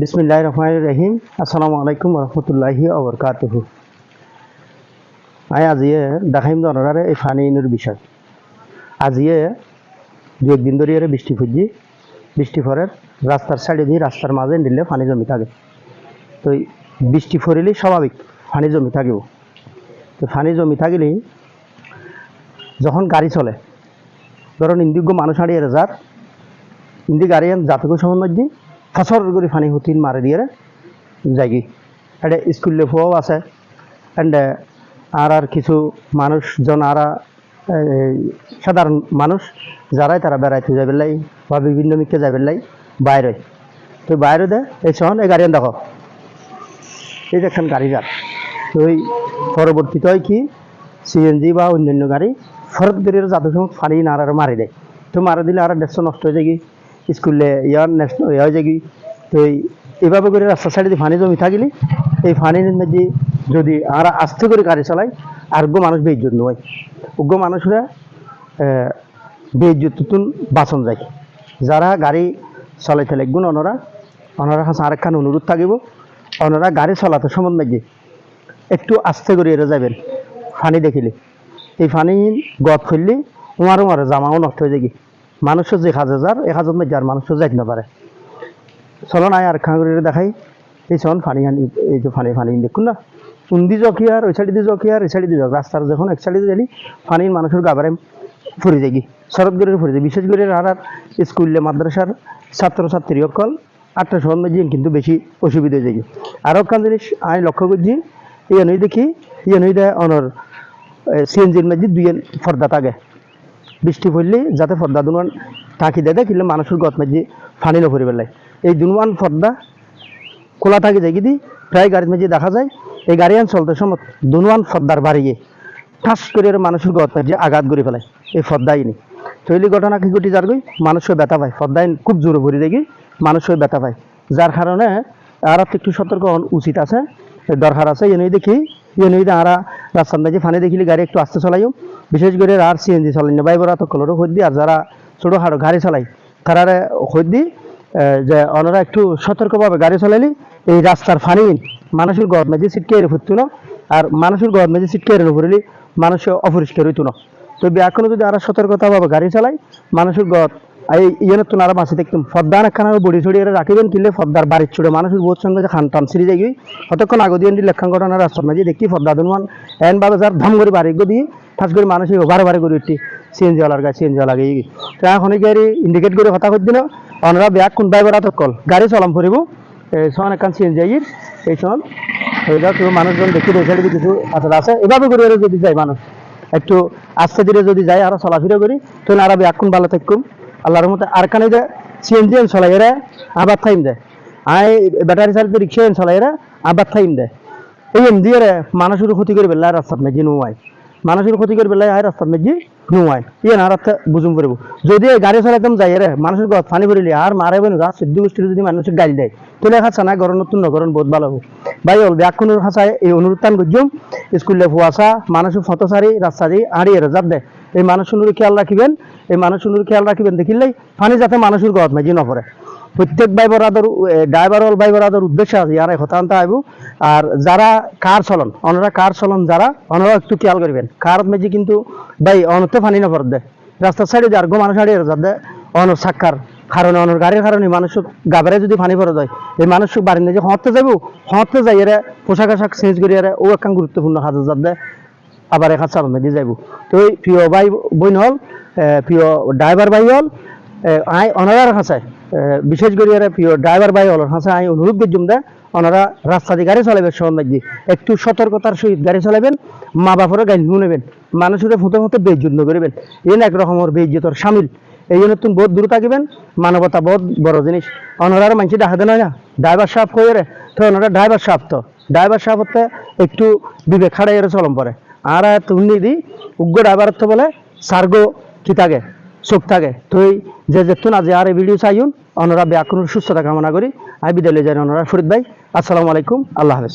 বিসমিল্লাহ রহমান রহিম। আসসালামু আলাইকুম রহমতুল্লাহি অবরকাতুহ আই আজিয়ে দেখাইম দনরারে এই ফানি ইনুর বিষয়। আজিয়ে দু একদিন ধরে এর বৃষ্টি ফুজি। বৃষ্টি ফরের রাস্তার সাইডে দিয়ে রাস্তার মাঝে নিলে পানি জমি থাকে। তো বৃষ্টি ফরিলেই স্বাভাবিক পানি জমি থাকিব। তো পানি জমি থাকিলেই যখন গাড়ি চলে, ধরুন ইন্দিজ্ঞ মানুষ হারিয়ে যার, ইন্দি গাড়ি যাতে সময় দি ফসর করে পানি হুতিন মারে দিয়ে যাইগি এটা স্কুল লেফুয়াও আছে। এন্ড আর আর কিছু মানুষজন আর সাধারণ মানুষ যারাই তারা বেড়াইতে যাবে লাই বা বিভিন্ন মিকে যাবে লাই বাইরে তো বাইরে দে এই শহর এই গাড়ি দেখো এই দেখেন গাড়ি যার তো ওই পরবর্তীতে হয় কি সিএনজি বা অন্যান্য গাড়ি ফরত গাড়ির যাতে সময় ফানি নাড়ার মারি দেয়। তো মারা দিলে আর দেড়শো নষ্ট হয়ে যায় স্কুলে ইয়ার নেক্সট ইয়া যায় তো এই, এভাবে করে রাস্তা সাইডে ফানি জমি থাকিলে, এই ফানির মধ্যে যদি আর আস্তে করে গাড়ি চালায় আরোগ্য মানুষ বেইজ্জত নয় উগ্র মানুষরা বেইজ্জত তুন বাঁচন যায়। যারা গাড়ি চলাইতে লাগবেন ওনারা ওনারা কাছে আরেকখান অনুরোধ থাকিব ওনারা গাড়ি চলাতে মাঝে একটু আস্তে করে এড়ে যাবেন ফানি দেখিলে। এই ফানি গদ খুললে উমার উমার জামাও নষ্ট হয়ে যায় মানুষের যে হাজার যার এক হাজার মধ্যে আর মানুষের যাইতে না পারে। চলো নাই আর খাঁ দেখাই। এই চল ফানি আনি, এই যে ফানি ফানি, দেখুন না। উন্দি জকিয়ার ওই সাইডে দিয়ে জকিয়ার এই সাইডে জক। রাস্তার যখন এক সাইডে গেলি ফানির মানুষের গাবারে ফুরি যাই শরৎগড়ের ফুরি যায় বিশেষ করে আর আর স্কুলে, মাদ্রাসার ছাত্র ছাত্রী অকল আটটা সময় মধ্যে কিন্তু বেশি অসুবিধা হয়ে যায় আর একখান জিনিস আমি লক্ষ্য করছি ইয়ে নই দেখি ইয়ে নই দেয় অনর সিএনজির মধ্যে দুই ফর্দা থাকে বৃষ্টি পড়লে যাতে ফর্দা দুনুয়ান থাকি দেয় কিনলে মানুষের গত মাঝে ফানি নভরি পেলাই এই দুনুয়ান ফর্দা খোলা থাকে যাই দি প্রায় গাড়ির মাঝে দেখা যায়, এই গাড়ি আন চলতে সময় দুনুয়ান ফর্দার বাড়িয়ে ঠাস করে মানুষের গত মাঝে আঘাত করে ফেলায়, এই ফর্দাই নি তৈলি ঘটনা কি ঘটি যার গই? মানুষের ব্যথা পায়, ফর্দাই খুব জোরে ভরি দেখি মানুষের ব্যথা পায়। যার কারণে আর একটু সতর্ক হওয়া উচিত আছে দরকার আছে। এনেই দেখি এনেই আরা রাস্তার মাঝে ফানি দেখিলে গাড়ি একটু আস্তে চলাইও। বিশেষ করে আর সিএনজি চালাই না, বাইবরা তো কলরও দি, আর যারা ছোটো হাড়ো গাড়ি চালাই হই দি যে ওনারা একটু সতর্কভাবে গাড়ি চালাইলি, এই রাস্তার ফানি মানুষের গদ মাঝে সিটকে এরে ফুটতো না আর মানুষের গদ মাঝে সিটকে এরে ফুরিলি, মানুষ অপরিষ্কার হইতো না তো এখনও যদি আরও সতর্কতাভাবে গাড়ি চালাই, মানুষের গদ এই ইয়ের তো নারা ফদ্দার একখানা বড়ি ছড়ি এরা রাখিবেন কিনলে ফদ্দার বাড়ির ছুড়ে মানুষের বহুত সঙ্গে যে খান টান সিরি যাই কতক্ষণ আগে দিয়ে লেখান ঘটনা রাস্তার মাঝে দেখি ফদ্দা এন ভাবে যার ধাম করে বাড়ি দিয়ে, ঠাস করে মানুষ বারে করে উঠি সিএনজি ওয়ালার গায়ে সিএনজি ওয়ালা গিয়ে। তো এখন গাড়ি ইন্ডিকেট করে কথা করছি না ওনারা ব্যাগ কোন তো কল। গাড়ি চলাম ফুরিব। এই সমান একখান সিএনজি আইর। এই সমান এইটা তো মানুষজন দেখি দেখে কিছু আছে আছে। এভাবে করে যদি যায় মানুষ। একটু আস্তে ধীরে যদি যায়, আরও চলাফেরা করি। তাহলে আর ব্যাগ কোন ভালো থাকুম আল্লাহর মতো আর কানে যে সিএনজি এন চলাই এরা আবার টাইম দেয় আই ব্যাটারি চালিত রিক্সা এন চলাই এরা আবার টাইম দেয় এই এম দিয়ে মানুষের ক্ষতি করে বেলা রাস্তার মেজি নুয়াই মানুষের ক্ষতি করে বেলা আয় রাস্তার মেজি নুয়াই ইয়ে না রাতে বুঝুম পারব যদি গাড়ি একদম যাই রে, মানুষের গত ফানি ভরিলে আর মারে বেন রাত সিদ্ধ গোষ্ঠীর যদি মানুষের গাড়ি দেয় তাহলে এখন না গরম নতুন নগরণ বহুত ভালো হবে। ভাই, হল ব্যাকুন হাসায় এই অনুরোধ করছুম স্কুলে ফুয়াশা মানুষের ফটোসারি রাস্তা দিয়ে আড়ি এর যাত দেয় এই মানুষের খেয়াল রাখিবেন এই মানুষের খেয়াল রাখিবেন দেখিলেই ফানি যাতে মানুষের গত মেজি নপরে প্রত্যেক ভাই বরাদর ড্রাইভার হল ভাই বরাদর উদ্দেশ্য আছে, ইয়ার হতান্ত আইব। আর যারা কার চলন ওনারা কার চলন যারা ওনারা একটু খেয়াল করবেন। কার মেজি কিন্তু, ভাই, অনতে ফানি না পড়ে রাস্তার সাইডে যার গো মানুষ হারিয়ে যাতে অনর সাক্ষার কারণে, অনর গাড়ির কারণে মানুষ গাবারে যদি ফানি পড়ে যায়, এই মানুষ বাড়ি নিয়ে যে হতে যাব হতে যাই, এরা পোশাক আশাক চেঞ্জ করি, এরা ও একটা গুরুত্বপূর্ণ যাতে আবার এখান চালন মেজি যাইব। তো প্রিয় ভাই বোন হল প্রিয় ড্রাইভার ভাই হল আই অনারার হাসায় বিশেষ করে এরা প্রিয় ড্রাইভার ভাই হল হাসা আই অনুরোধ করছুম দে ওনারা রাস্তা দিয়ে গাড়ি চালাবেন সময় মাঝে একটু সতর্কতার সহিত গাড়ি চালাবেন মা বাপরে গাড়ি নেবেন মানুষের ফুটে ফুটে বেজ্জুন্ন করবেন। এন এক রকমের বেজ্জতর সামিল এই জন্য তুমি বহুত দূর থাকিবেন মানবতা বহুত বড় জিনিস। অনারার মানুষ দেখা দেয় না ড্রাইভার সাহেব কই রে, তো ওনারা ড্রাইভার সাহেব তো। ড্রাইভার সাহেব হতে একটু বিবেক খাড়াই চলম পরে। আর তুমি দি উগ্র ড্রাইভার তো বলে সার্গো কি থাকে চোখ থাকে তুই যে যেতুন আজ আর এই ভিডিও চাইন অনরা ব্যাকরণ সুস্থতা কামনা করি। আমি বিদ্যালয়ে যাই অনরা। ফরিদ ভাই, আসসালামু আলাইকুম। আল্লাহ হাফেজ।